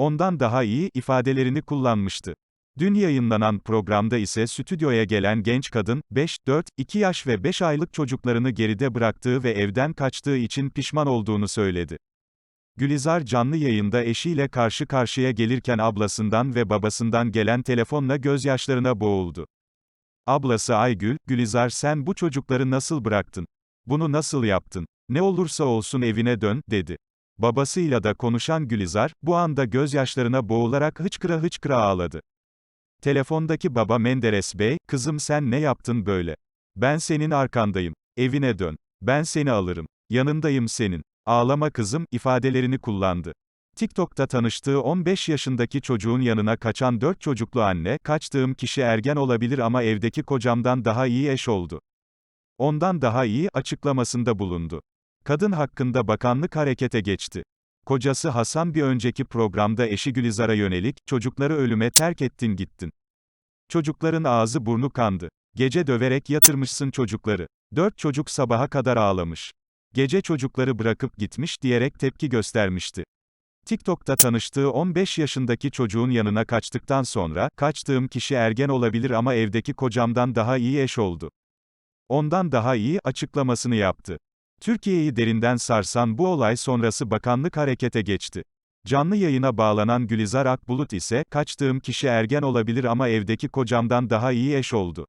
ondan daha iyi ifadelerini kullanmıştı. Dün yayınlanan programda ise stüdyoya gelen genç kadın, 5, 4, 2 yaş ve 5 aylık çocuklarını geride bıraktığı ve evden kaçtığı için pişman olduğunu söyledi. Gülizar canlı yayında eşiyle karşı karşıya gelirken ablasından ve babasından gelen telefonla gözyaşlarına boğuldu. Ablası Aygül, Gülizar sen bu çocukları nasıl bıraktın? Bunu nasıl yaptın? Ne olursa olsun evine dön, dedi. Babasıyla da konuşan Gülizar, bu anda gözyaşlarına boğularak hıçkıra hıçkıra ağladı. Telefondaki baba Menderes Bey, kızım sen ne yaptın böyle? Ben senin arkandayım. Evine dön. Ben seni alırım. Yanındayım senin. Ağlama kızım, ifadelerini kullandı. TikTok'ta tanıştığı 15 yaşındaki çocuğun yanına kaçan 4 çocuklu anne, kaçtığım kişi ergen olabilir ama evdeki kocamdan daha iyi eş oldu. Ondan daha iyi açıklamasında bulundu. Kadın hakkında bakanlık harekete geçti. Kocası Hasan bir önceki programda eşi Gülizar'a yönelik, çocukları ölüme terk ettin gittin. Çocukların ağzı burnu kandı. Gece döverek yatırmışsın çocukları. Dört çocuk sabaha kadar ağlamış. Gece çocukları bırakıp gitmiş diyerek tepki göstermişti. TikTok'ta tanıştığı 15 yaşındaki çocuğun yanına kaçtıktan sonra, kaçtığım kişi ergen olabilir ama evdeki kocamdan daha iyi eş oldu. Ondan daha iyi açıklamasını yaptı. Türkiye'yi derinden sarsan bu olay sonrası bakanlık harekete geçti. Canlı yayına bağlanan Gülizar Akbulut ise, kaçtığım kişi ergen olabilir ama evdeki kocamdan daha iyi eş oldu.